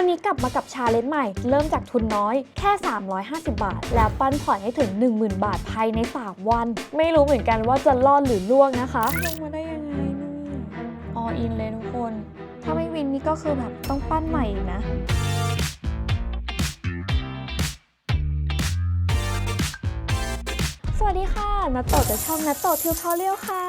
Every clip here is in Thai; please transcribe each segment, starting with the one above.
วันนี้กลับมากับชาเลนจ์ใหม่ เริ่มจากทุนน้อยแค่ 350 บาท แล้วปั้นผ่อนให้ถึง 10,000 บาทภายใน 3 วัน ไม่รู้เหมือนกันว่าจะรอดหรือล่วงนะคะ ลงมาได้ยังไงนี่ออินเลยทุกคน ถ้าไม่วินนี่ก็คือแบบต้องปั้นใหม่อีกนะสวัสดีค่ะนัตโตะจากช่องนัตโตะทิวทอเรียลค่ะ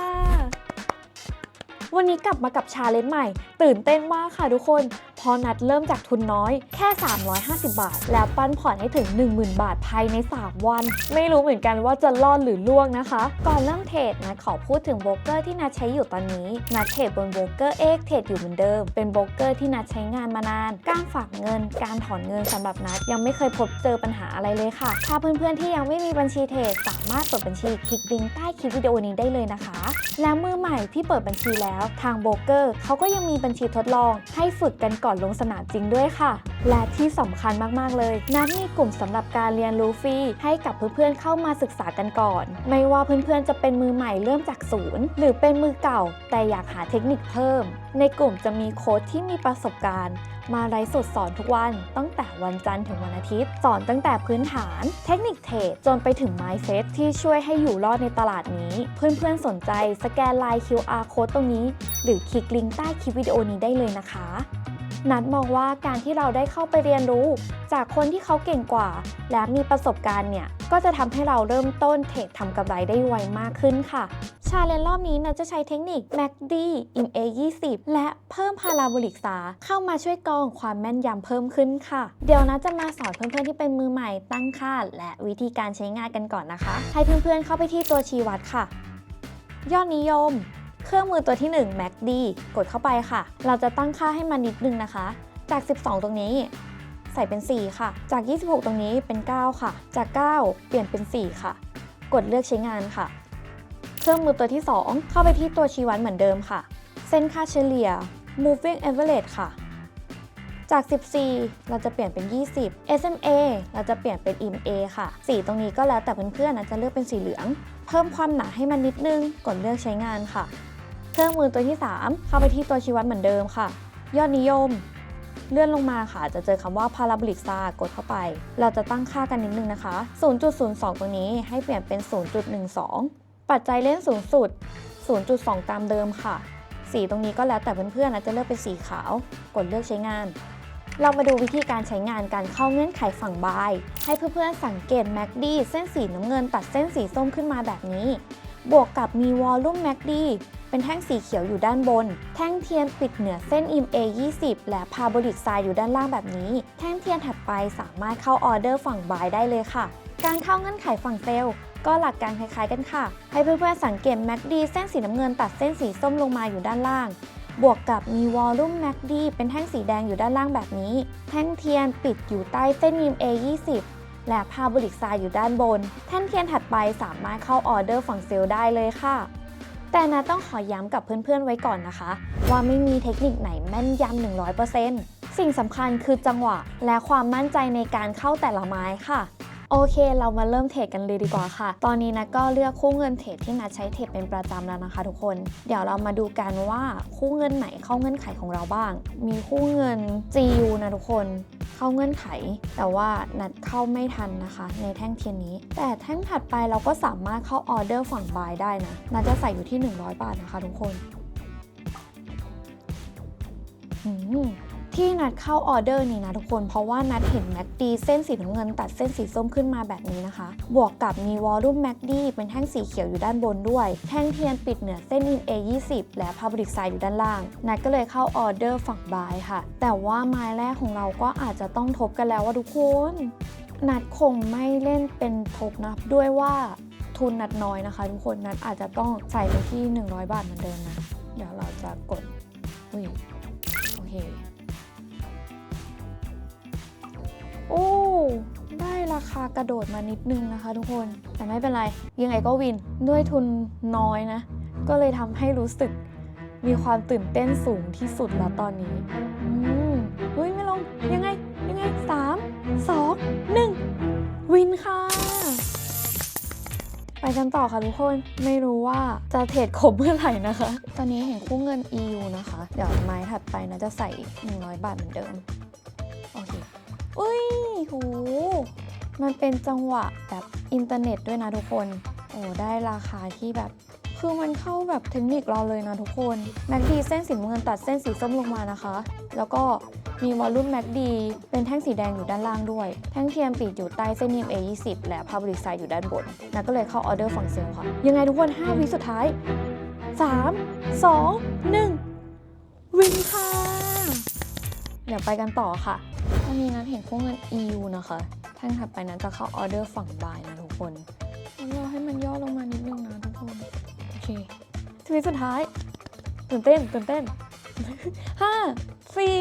วันนี้กลับมากับชาเลนจ์ใหม่ ตื่นเต้นมากค่ะทุกคน เพอนัดเริ่มจากทุนน้อยแค่ 350 บาท แล้วปันผ่อนให้ถึง 10,000 บาทภายใน 3 วัน ไม่รู้เหมือนกันว่าจะรอดหรือล่วงนะคะ ก่อนเริ่มเทรดนะขอพูดถึงโบรกเกอร์ที่นัดใช้อยู่ตอนนี้นัดเทรดบนโบรกเกอร์เอ็กเทรดอยู่เหมือนเดิม เป็นโบรกเกอร์ที่นัดใช้งานมานาน การฝากเงิน การถอนเงินสำหรับนัดยังไม่เคยพบเจอปัญหาอะไรเลยค่ะ ถ้าเพื่อนๆที่ยังไม่มีบัญชีเทรดสามารถเปิดบัญชีคลิกลิงก์ใต้คลิปวิดีโอนี้ได้เลยนะคะ และมือใหม่ที่เปิดบัญชีแล้ว ทางโบรกเกอร์เขาก็ยังมีบัญชีทดลองให้ฝึกกันก่อนลงสนามจริงด้วยค่ะ และที่สำคัญมากๆเลย นัดมีกลุ่มสำหรับการเรียนรู้ฟรีให้กับเพื่อนๆเข้ามาศึกษากันก่อน ไม่ว่าเพื่อนๆจะเป็นมือใหม่เริ่มจากศูนย์ หรือเป็นมือเก่า แต่อยากหาเทคนิคเพิ่ม ในกลุ่มจะมีโค้ชที่มีประสบการณ์มาไลฟ์สดสอนทุกวันตั้งแต่วันจันทร์ถึงวันอาทิตย์ สอนตั้งแต่พื้นฐาน เทคนิคเทรดจนไปถึง mindset ที่ช่วยให้อยู่รอดในตลาดนี้ เพื่อนๆสนใจสแกนไลน์ QR code ตรงนี้ หรือคลิกลิงก์ใต้คลิปวิดีโอนี้ได้เลยนะคะ นัดมองว่าการที่เราได้เข้าไปเรียนรู้ จากคนที่เขาเก่งกว่า และมีประสบการณ์เนี่ย ก็จะทำให้เราเริ่มต้นเทรดทำกำไรได้ไวมากขึ้นค่ะชาเลนจ์รอบนี้นัดจะใช้เทคนิค MACD IM A20 และเพิ่มพาราโบลิกซาเข้ามาช่วยกรองความแม่นยำเพิ่มขึ้นค่ะ เดี๋ยวนัดจะมาสอนเพื่อนๆที่เป็นมือใหม่ตั้งค่า และวิธีการใช้งานกันก่อนนะคะ ให้เพื่อนๆเข้าไปที่ตัวชี้วัดค่ะ ยอดนิยม เครื่องมือตัวที่ 1 MACD กดเข้าไปค่ะ เราจะตั้งค่าให้มันนิดนึงนะคะ จาก 12 ตรงนี้ ใส่เป็น 4 ค่ะ จาก 26 ตรงนี้เป็น 9 ค่ะ จาก 9 เปลี่ยนเป็น 4 ค่ะ กดเลือกใช้งานค่ะ เครื่องมือตัวที่ 2 เข้าไปที่ตัวชี้วัดเหมือนเดิมค่ะ เส้นค่าเฉลี่ย moving average ค่ะ จาก 14 เราจะเปลี่ยนเป็น 20 SMA เราจะเปลี่ยนเป็น EMA ค่ะ สีตรงนี้ก็แล้วแต่เพื่อนๆนะจะเลือกเป็นสีเหลือง เพิ่มความหนาให้มันนิดนึง กดเลือกใช้งานค่ะ เครื่องมือตัวที่ 3 เข้าไปที่ตัวชี้วัดเหมือนเดิมค่ะ ยอดนิยม เลื่อนลงมาค่ะ จะเจอคำว่า parabolic star กดเข้าไป เราจะตั้งค่ากันนิดนึงนะคะ 0.02ตรงนี้ให้เปลี่ยนเป็น 0.12 ปัจจัยเล่นสูงสุด 0.2 ตามเดิมค่ะ สีตรงนี้ก็แล้วแต่เพื่อนๆนะจะเลือกเป็นสีขาว กดเลือกใช้งาน เรามาดูวิธีการใช้งานการเข้าเงื่อนไขฝั่งบาย ให้เพื่อนๆสังเกต MACD เส้นสีน้ำเงินตัดเส้นสีส้มขึ้นมาแบบนี้ บวกกับมีวอลลุ่ม MACD เป็นแท่งสีเขียวอยู่ด้านบน แท่งเทียนปิดเหนือเส้น IM A20 และพาโบลิกไซด์อยู่ด้านล่างแบบนี้ แท่งเทียนถัดไปสามารถเข้าออเดอร์ฝั่งบายได้เลยค่ะ การเข้าเงื่อนไขฝั่งเซลล์ก็หลักการคล้ายๆกันค่ะ ให้เพื่อนๆสังเกต MACD เส้นสีน้ำเงินตัดเส้นสีส้มลงมาอยู่ด้านล่าง บวกกับมีวอลลุ่ม MACD เป็นแท่งสีแดงอยู่ด้านล่างแบบนี้ แท่งเทียนปิดอยู่ใต้เส้น IM A20 และพาโบลิกไซด์อยู่ด้านบน แท่งเทียนถัดไปสามารถเข้าออเดอร์ฝั่งเซลล์ได้เลยค่ะ แต่นะต้องขอย้ำกับเพื่อนๆไว้ก่อนนะคะ ว่าไม่มีเทคนิคไหนแม่นยำ100%สิ่งสำคัญคือจังหวะและความมั่นใจในการเข้าแต่ละไม้ค่ะ โอเค เรามาเริ่มเทรดกันเลยดีกว่าค่ะ ตอนนี้นะก็เลือกคู่เงินเทรดที่นัดใช้เทรดเป็นประจำแล้วนะคะ ทุกคน เดี๋ยวเรามาดูกันว่าคู่เงินไหนเข้าเงื่อนไขของเราบ้าง มีคู่เงิน GU นะทุกคนเข้าเงื่อนไข แต่ว่านัดเข้าไม่ทันนะคะ ในแท่งเทียนนี้ แต่แท่งถัดไปเราก็สามารถเข้าออเดอร์ฝั่งบายได้นะนัดจะใส่อยู่ที่ 100 บาทนะคะ ทุกคน อืม ที่นัดเข้าออเดอร์นี้นะทุกคน เพราะว่านัดเห็นแม็กดีเส้นสีน้ำเงินตัดเส้นสีส้มขึ้นมาแบบนี้นะคะ บวกกับมีวอลลุ่มแม็กดีเป็นแท่งสีเขียวอยู่ด้านบนด้วย แท่งเทียนปิดเหนือเส้นอิน A20 และพาบริกไซด์อยู่ด้านล่าง นัดก็เลยเข้าออเดอร์ฝั่งบายค่ะ แต่ว่าไม้แรกของเราก็อาจจะต้องทบกันแล้วว่าทุกคนนัดคงไม่เล่นเป็นทบนะด้วยว่าทุนนัดน้อยนะคะ ทุกคนนัดอาจจะต้องใส่ไปที่ 100 บาทเหมือนเดิมนะ เดี๋ยวเราจะกดอุ้ยโอเค โอ้ได้ราคากระโดดมานิดนึงนะคะทุกคน แต่ไม่เป็นไร ยังไงก็วินด้วยทุนน้อยนะ ก็เลยทำให้รู้สึกมีความตื่นเต้นสูงที่สุดแล้วตอนนี้ อืมเฮ้ยไม่ลง ยังไง ยังไงสามสองหนึ่งวินค่ะ ไปกันต่อค่ะทุกคน ไม่รู้ว่าจะเทรดครบเมื่อไหร่นะคะ ตอนนี้เห็นคู่เงิน EU นะคะ เดี๋ยวไม้ถัดไปนะจะใส่ 100 บาทเหมือนเดิม อุ๊ยโหมันเป็นจังหวะแบบอินเทอร์เน็ตด้วยนะทุกคน โอ้ได้ราคาที่แบบ คือมันเข้าแบบเทคนิคเราเลยนะทุกคน แม็กดีเส้นสีเงินตัดเส้นสีส้มลงมานะคะ แล้วก็มีวอลลุ่มแม็กดีเป็นแท่งสีแดงอยู่ด้านล่างด้วย แท่งเทียมปีกอยู่ใต้เส้นนิม A20 และพาบริไซอยู่ด้านบนนักก็เลยเข้าออเดอร์ฝั่งเซลล์ค่ะ ยังไงทุกคน 5 วิสุดท้าย 3 2 1 วินค่ะ เดี๋ยวไปกันต่อค่ะ อนนี้นัทเห็นพวกเงิน EU นะคะ แท่งถัดไปนั้นจะเข้าออเดอร์ฝั่งบ่ายนะทุกคนรอให้มันย่อลงมานิดนึงนะทุกคน โอเคชีวิตสุดท้าย ตื่นเต้น ตื่นเต้น ห้าสี่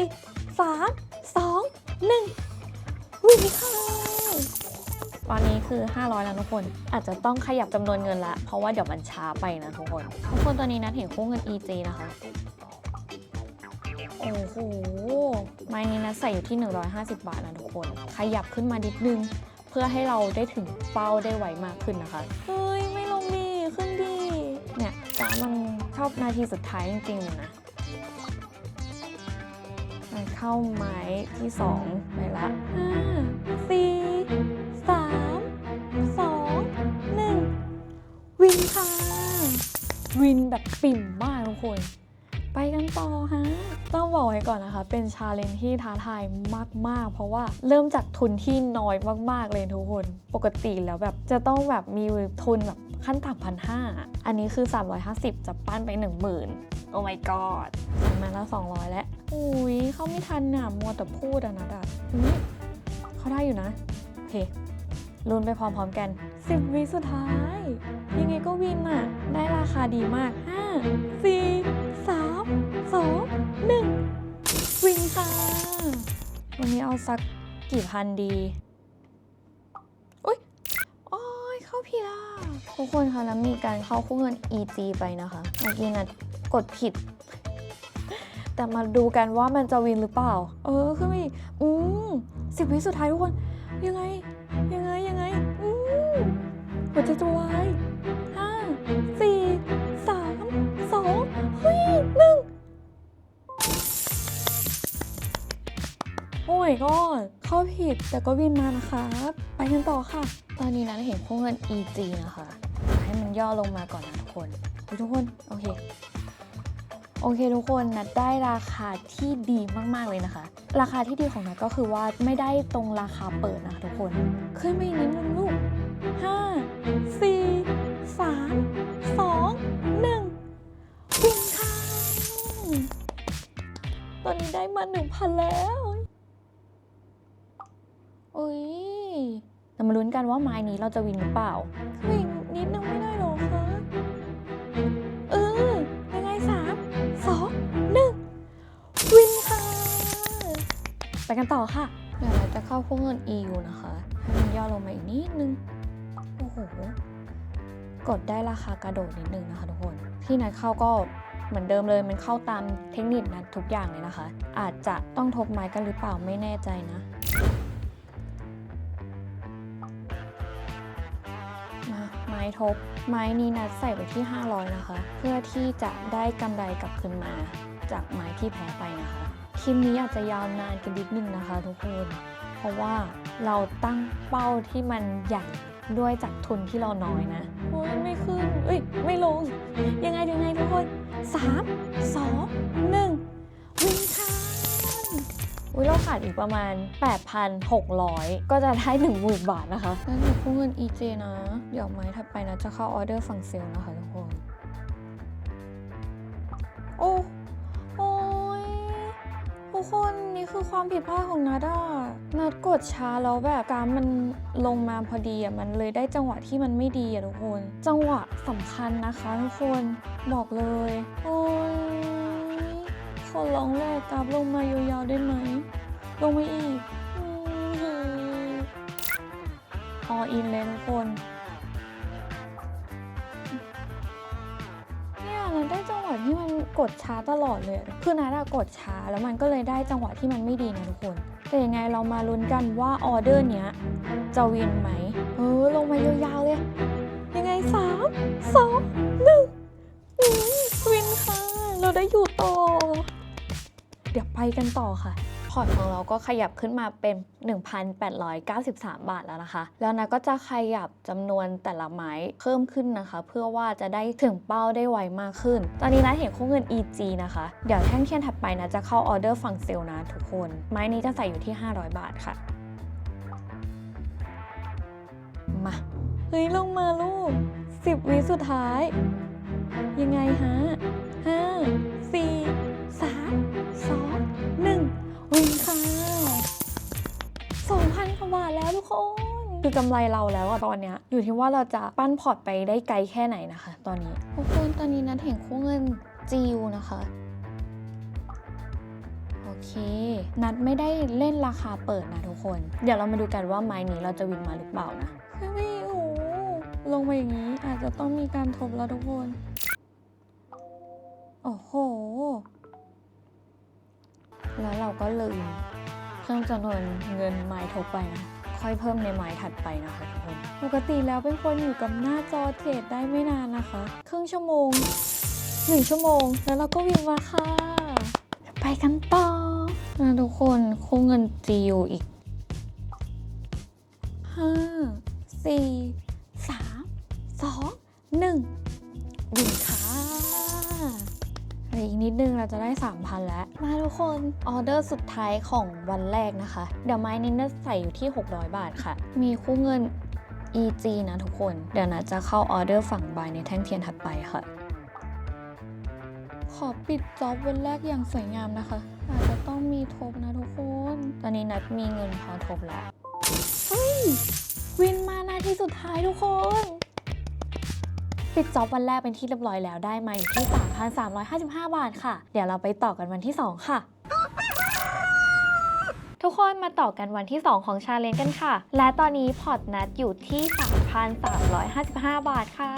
สามสองหนึ่งวิ่งค่ะตอนนี้คือ 500 แล้วทุกคน อาจจะต้องขยับจำนวนเงินละ เพราะว่าเดี๋ยวมันช้าไปนะทุกคน ทุกคนตอนนี้นัดเห็นคู่เงิน EJ นะคะ โอ้โห ไม้นี้นะใส่อยู่ที่ 150 บาทนะทุกคน ขยับขึ้นมานิดนึง เพื่อให้เราได้ถึงเป้าได้ไวมากขึ้นนะคะ เฮ้ย ไม่ลงดีขึ้นดีเนี่ยจ้ามันชอบนาทีสุดท้ายจริงๆเลยนะ มันเข้าไม้ที่ 2 ไปละห้าสี่สามสองหนึ่งวินค่ะ วินแบบปิ่มมากทุกคน ไปกันต่อฮะ ต้องบอกไว้ก่อนนะคะ เป็นชาเลนจ์ที่ท้าทายมาก ๆ เพราะว่าเริ่มจากทุนที่น้อยมาก ๆ เลยทุกคน ปกติแล้วแบบจะต้องแบบมีทุนแบบขั้นต่ำพันห้าอันนี้คือ 350 จะปั้นไป 10,000 โอ้ my god มาแล้ว 200 แล้ว อุ้ยเขาไม่ทันน่ะ มัวแต่พูดอะนะดัดเขาได้อยู่นะ โอเคลุ้นไปพร้อมๆกัน 10 วิสุดท้าย ยังไงก็วินอะได้ราคาดีมาก 5 4 3 2 1วินค่ะ วันนี้เอาสักกี่พันดีอุ้ยโอ้ยเข้าผิดอะทุกคนคะแล้วมีการเข้าคู่เงิน EG ไปนะคะ เมื่อกี้นะกดผิด แต่มาดูกันว่ามันจะวินหรือเปล่า เออขึ้นมาอีกอืมสิบวิสุดท้ายทุกคน ยังไง ยังไง ยังไง อืมหัวใจจะวาย โอ้ยก็เข้าผิดแต่ก็วินมานะครับ ไปกันต่อค่ะ ตอนนี้นะเห็นพวกเงิน EG นะคะ ให้มันย่อลงมาก่อนนะทุกคนทุกคน โอเค โอเคทุกคนนัดได้ราคาที่ดีมาก ๆ เลยนะคะ ราคาที่ดีของนัดก็คือว่าไม่ได้ตรงราคาเปิดนะคะทุกคน ขึ้นไปอีกนิดนึงลูกห้าสี่สามสองหนึ่งวิ่งค่ะตอนนี้ได้มาหนึ่งพันแล้วอุ้ย เรามาลุ้นกันว่าไม้นี้เราจะวินหรือเปล่าวิ่งนิดนึงไม่ได้หรอคะเออยังไงสามสองหนึ่งวินค่ะ ไปกันต่อค่ะเดี๋ยวเราจะเข้าพวกเงิน EU นะคะให้มันย่อลงมาอีกนิดนึง โอ้โห กดได้ราคากระโดดนิดนึงนะคะทุกคน ที่นัดเข้าก็เหมือนเดิมเลยมันเข้าตามเทคนิคนัดทุกอย่างเลยนะคะ อาจจะต้องทบไม้กันหรือเปล่าไม่แน่ใจนะ มาไม้ทบ ไม้นี้นัดใส่ไปที่ 500 นะคะ เพื่อที่จะได้กำไรกลับคืนมาจากไม้ที่แพ้ไปนะคะ คลิปนี้อาจจะยาวนานกันนิดนึงนะคะทุกคน เพราะว่าเราตั้งเป้าที่มันใหญ่ด้วยจากทุนที่เราน้อยนะโอ้ยไม่ขึ้นเอ้ย ไม่ลง ยังไงยังไงทุกคน 3 2 1วิ่งค่ะ อุ้ยเราขาดอีกประมาณ 8,600 ก็จะได้ 10,000 บาทนะคะนั่นคือคู่เงิน EJ นะ เดี๋ยวไม้ถัดไปนะจะเข้าออเดอร์ฝั่งเซลล์นะคะทุกคน โอ้โอ้ยทุกคนนี่คือความผิดพลาดของนัดอะนัดกดช้าแล้วแบบกรามมันลงมาพอดีอะมันเลยได้จังหวะที่มันไม่ดีอะทุกคน จังหวะสำคัญนะคะทุกคนบอกเลย โอ้ย ขอร้องแรกกราฟลงมายาวๆได้ไหม ลงมาอีกออินเลยทุกคน เนี่ยเราได้จังหวะที่มันกดช้าตลอดเลย คือนัดอะกดช้าแล้วมันก็เลยได้จังหวะที่มันไม่ดีนะทุกคน แต่ยังไงเรามาลุ้นกันว่าออเดอร์เนี้ยจะวินไหม เออ ลงมายาวๆเลย ยังไงสามสองหนึ่งวินค่ะ เราได้อยู่ต่อ เดี๋ยวไปกันต่อค่ะ พอร์ตของเราก็ขยับขึ้นมาเป็น 1,893 บาทแล้วนะคะ แล้วนะก็จะขยับจำนวนแต่ละไม้เพิ่มขึ้นนะคะ เพื่อว่าจะได้ถึงเป้าได้ไวมากขึ้น ตอนนี้นะเห็นคู่เงิน EG นะคะ เดี๋ยวแท่งเทียนถัดไปนะจะเข้าออเดอร์ฝั่งเซลล์นะทุกคน ไม้นี้จะใส่อยู่ที่ 500 บาทค่ะ มา เฮ้ยลงมาลูก 10วิสุดท้าย ยังไงฮะ คนคือกำไรเราแล้วอะตอนเนี้ยอยู่ที่ว่าเราจะปั้นพอร์ตไปได้ไกลแค่ไหนนะคะ ตอนนี้ทุกคนตอนนี้นัดเห็นคู่เงินจิวนะคะโอเค นัดไม่ได้เล่นราคาเปิดนะทุกคน เดี๋ยวเรามาดูกันว่าไม้นี้เราจะวินมาหรือเปล่านะไม่โอ้ลงมาอย่างนี้อาจจะต้องมีการทบแล้วทุกคน โอ้โห แล้วเราก็ลืมเพิ่มจำนวนเงินไม้ทบไปนะ ค่อยเพิ่มในไม้ถัดไปนะคะทุกคนปกติแล้วเป็นคนอยู่กับหน้าจอเจ็ดได้ไม่นานนะคะ ครึ่งชั่วโมง 1 ชั่วโมง แล้วเราก็วิ่งมาค่ะ ไปกันต่อนะทุกคนคู่เงินจีอยู่อีก5 4 คนออเดอร์สุดท้ายของวันแรกนะคะ เดี๋ยวไม้นี้จะใส่อยู่ที่ 600 บาทค่ะ มีคู่เงิน EG นะทุกคน เดี๋ยวนะจะเข้าออเดอร์ฝั่งบายในแท่งเทียนถัดไปค่ะ ขอปิดจ็อบวันแรกอย่างสวยงามนะคะ อาจจะต้องมีทบนะทุกคน ตอนนี้นัดมีเงินพอทบแล้ว เฮ้ย วินมานาทีสุดท้ายทุกคน ปิดจ็อบวันแรกเป็นที่เรียบร้อยแล้วได้มาอยู่ที่ 3,355 บาทค่ะ เดี๋ยวเราไปต่อกันวันที่ 2 ค่ะทุกคนมาต่อกันวันที่ 2 ของชาเลนจ์กันค่ะ และตอนนี้พอร์ตนัดอยู่ที่ 3,355 บาทค่ะ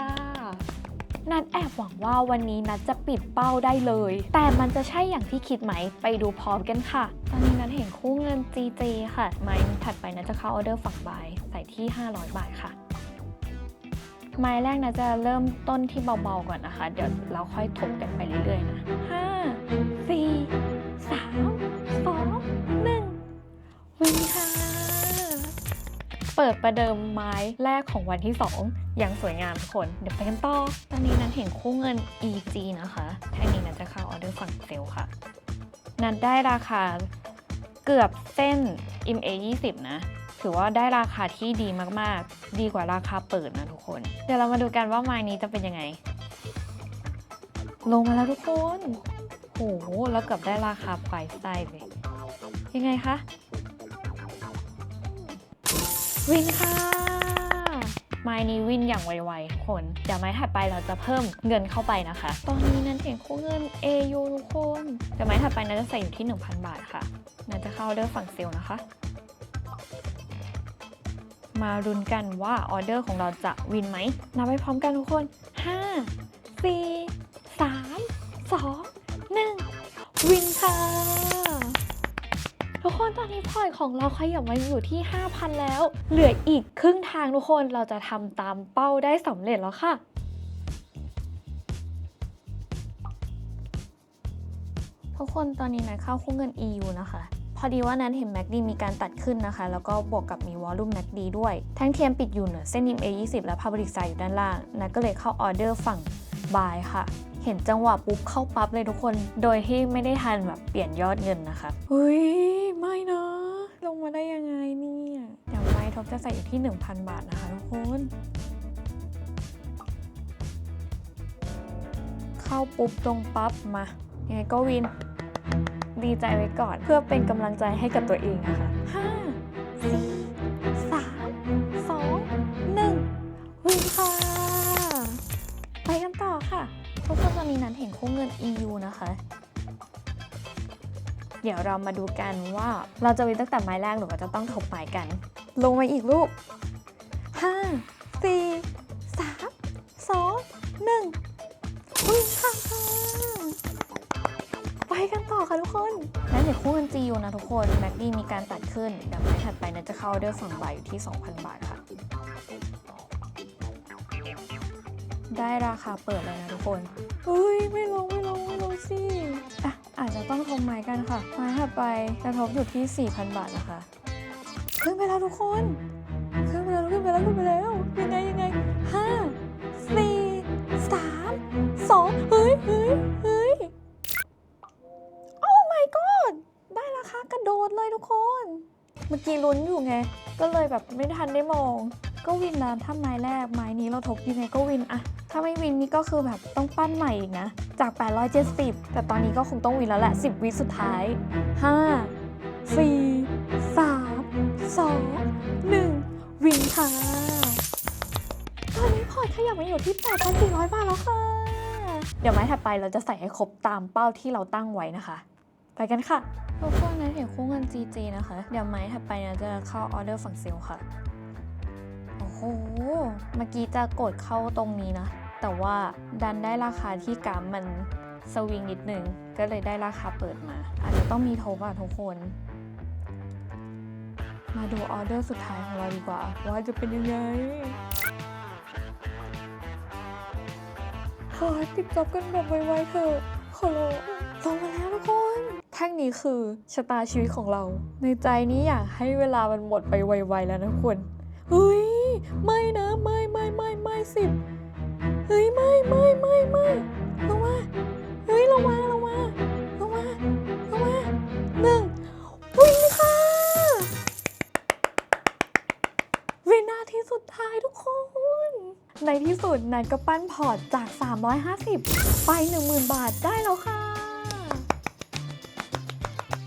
นัดแอบหวังว่าวันนี้นัดจะปิดเป้าได้เลย แต่มันจะใช่อย่างที่คิดไหม ไปดูพร้อมกันค่ะ ตอนนี้นัดเห็นคู่เงิน GJ ค่ะ ไม้ถัดไปนัดจะเข้าออเดอร์ฝั่งบายใส่ที่ 500 บาทค่ะ ไม้แรกนะจะเริ่มต้นที่เบาๆก่อนนะคะ เดี๋ยวเราค่อยทบกันไปเรื่อยๆนะ5 4 3 2 1วิ่งค่ะ เปิดประเดิมไม้แรกของวันที่ 2 อย่างสวยงามทุกคน เดี๋ยวไปกันต่อ ตอนนี้นันเห็นคู่เงิน EG นะคะแท่นี้นันจะเข้าออเดอร์ฝั่งเซลล์ค่ะ นันได้ราคาเกือบเส้น MA 20 นะ ถือว่าได้ราคาที่ดีมากๆ ดีกว่าราคาเปิดนะทุกคน เดี๋ยวเรามาดูกันว่าไม้นี้จะเป็นยังไง ลงมาแล้วทุกคนโหแล้วเกือบได้ราคาปลายไส้เลยยังไงคะวินค่ะไม้นี้วินอย่างไวๆทุกคน เดี๋ยวไม้ถัดไปเราจะเพิ่มเงินเข้าไปนะคะ ตอนนี้นั้นเห็นคู่เงิน AU ทุกคน เดี๋ยวไม้ถัดไปนั้นจะใส่อยู่ที่ 1,000 บาทค่ะนั้นจะเข้าออเดอร์ฝั่งเซลล์นะคะ มารุนกันว่าออเดอร์ของเราจะวินไหมนับไปพร้อมกันทุกคน 5 4 3 2 1 วินค่ะ ทุกคนตอนนี้พอยของเราขยับมาอยู่ที่ 5,000 แล้ว เหลืออีกครึ่งทางทุกคนเราจะทำตามเป้าได้สำเร็จแล้วค่ะทุกคนตอนนี้นะเข้าคู่เงิน EU นะคะ พอดีว่านั้นเห็น MACD มีการตัดขึ้นนะคะ แล้วก็บวกกับมีวอลลุ่ม MACD ด้วยแท่งเทียมปิดอยู่เหนือเส้น EMA 20 และ Public Side อยู่ด้านล่าง นัดก็เลยเข้าออเดอร์ฝั่งบายค่ะ เห็นจังหวะปุ๊บเข้าปั๊บเลยทุกคน โดยที่ไม่ได้ทันแบบเปลี่ยนยอดเงินนะคะเฮ้ย ไม่นะลงมาได้ยังไงเนี่ยเดี๋ยวไม้ทบจะใส่อยู่ที่ 1,000 บาทนะคะทุกคนเข้าปุ๊บตรงปั๊บมายังไงก็วิน ดีใจไว้ก่อน เพื่อเป็นกำลังใจให้กับตัวเองนะคะห้าสี่สามสองหนึ่งวินค่ะ ไปกันต่อค่ะทุกคนตอนนี้นั้นเห็นคู่เงิน EU นะคะ เดี๋ยวเรามาดูกันว่าเราจะวินตั้งแต่ไม้แรกหรือว่าจะต้องทบไม้กัน ลงมาอีกลูก5 4 3 2 1วิ่งค่ะไป กันต่อค่ะทุกคนนั้นเห็นคู่เงิน GU นะทุกคนแม็กดี้มีการตัดขึ้นเดี๋ยวไม้ถัดไปนั้นจะเข้าด้วยฝั่งบ่ายอยู่ที่ 2,000 บาทค่ะ ได้ราคาเปิดเลยนะทุกคนเฮ้ยไม่ลงไม่ลงไม่ลงสิอะออาจจะต้องทมไม้กันค่ะ ไม้ถัดไปจะทบอยู่ที่ 4,000 บาทนะคะ ขึ้นไปแล้วทุกคนขึ้นไปแล้วขึ้นไปแล้วขึ้นไปแล้วยังไงยังไงห้าสี่สามสองเฮ้ยเฮ้ย ดเลยทุกคน เมื่อกี้ลุ้นอยู่ไง ก็เลยแบบไม่ทันได้มอง ก็วินนะถ้าไม้แรกไม้นี้เราทบยังไงก็วินอะถ้าไม่วินนี่ก็คือแบบต้องปั้นใหม่อีกนะ จาก 870 แต่ตอนนี้ก็คงต้องวินแล้วแหละ 10 วิสุดท้าย 5 4 3 2 1 วินค่ะ ตอนนี้พอร์ตขยับมาอยู่ที่ 8,400 บาทแล้วค่ะ เดี๋ยวไม้ถัดไปเราจะใส่ให้ครบตามเป้าที่เราตั้งไว้นะคะ ไปกันค่ะทุกคนนะ เห็นคู่เงิน GG นะคะ เดี๋ยวไม้ถัดไปนะจะเข้าออเดอร์ฝั่งเซลค่ะ โอ้โห เมื่อกี้จะกดเข้าตรงนี้นะ แต่ว่าดันได้ราคาที่กรามมันสวิงนิดนึง ก็เลยได้ราคาเปิดมา อาจจะต้องมีโทบอะทุกคน มาดูออเดอร์สุดท้ายของเราดีกว่า ว่าจะเป็นยังไงขอให้ปิดจอบกันแบบไวๆเถอะขอร้องลงมาแล้วทุกค แท่งนี้คือชะตาชีวิตของเรา ในใจนี้อยากให้เวลามันหมดไปไวๆแล้วนะทุกคนเฮ้ยไม่นะไม่ไม่ไม่ไม่สิเฮ้ยไม่ไม่ไม่ไม่ลงมาเฮ้ยลงมาลงมาลงมาลงมาหนึ่งวิ่งค่ะวินาทีสุดท้ายทุกคนในที่สุดนันก็ปั้นพอร์ตจาก 350 ไป 10,000 บาทได้แล้วค่ะ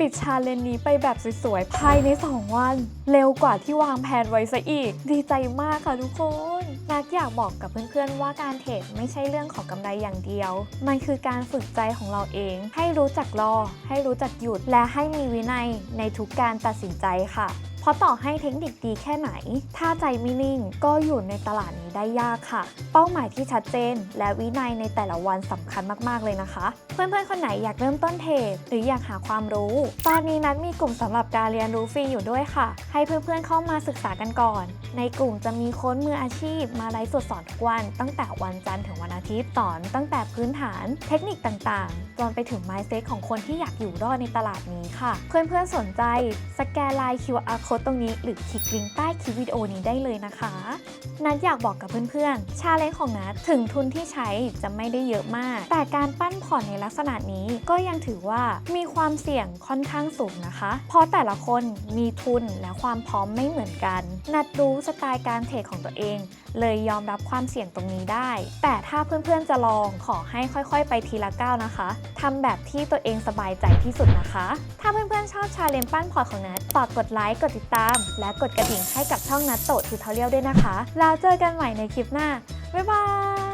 ปิดชาเลนจ์นี้ไปแบบสวยๆ ภายใน 2 วัน เร็วกว่าที่วางแผนไว้ซะอีก ดีใจมากค่ะทุกคนนักอยากบอกกับเพื่อนๆว่าการเทรดไม่ใช่เรื่องของกำไรอย่างเดียว มันคือการฝึกใจของเราเอง ให้รู้จักรอ ให้รู้จักหยุดและให้มีวินัยในทุกการตัดสินใจค่ะ เพราะต่อให้เทคนิคดีแค่ไหน ถ้าใจไม่นิ่งก็อยู่ในตลาดนี้ได้ยากค่ะ เป้าหมายที่ชัดเจน และวินัยในแต่ละวันสำคัญมากๆเลยนะคะ เพื่อนๆ คนไหนอยากเริ่มต้นเทรดหรืออยากหาความรู้ ตอนนี้นัดมีกลุ่มสำหรับการเรียนรู้ฟรีอยู่ด้วยค่ะ ให้เพื่อนๆเข้ามาศึกษากันก่อน ในกลุ่มจะมีโค้ชมืออาชีพ มาไลฟ์สดสอนทุกวัน ตั้งแต่วันจันทร์ถึงวันอาทิตย์สอนตั้งแต่พื้นฐาน เทคนิคต่างๆจนไปถึง mindset ของคนที่อยากอยู่รอดในตลาดนี้ค่ะ เพื่อนๆสนใจ สแกนไลน์ QR code ตรงนี้หรือคลิกลิงก์ใต้คลิปวิดีโอนี้ได้เลยนะคะ นัดอยากบอกกับเพื่อนๆ ชาเลนจ์ของนัดถึงทุนที่ใช้จะไม่ได้เยอะมาก แต่การปั้นผ่อนในลักษณะนี้ก็ยังถือว่ามีความเสี่ยงค่อนข้างสูงนะคะ เพราะแต่ละคนมีทุนและความพร้อมไม่เหมือนกัน นัดรู้สไตล์การเทรดของตัวเอง เลยยอมรับความเสี่ยงตรงนี้ได้ แต่ถ้าเพื่อนๆจะลองขอให้ค่อยๆ ไปทีละก้าวนะคะทำแบบที่ตัวเองสบายใจที่สุดนะคะ ถ้าเพื่อนๆชอบชาเลนจ์ปั้นพอร์ตของนัดฝากกดไลค์กดติดตาม และกดกระดิ่งให้กับช่องนัดโตทูทอเรียลด้วยนะคะแล้วเจอกันใหม่ในคลิปหน้าบ๊ายบาย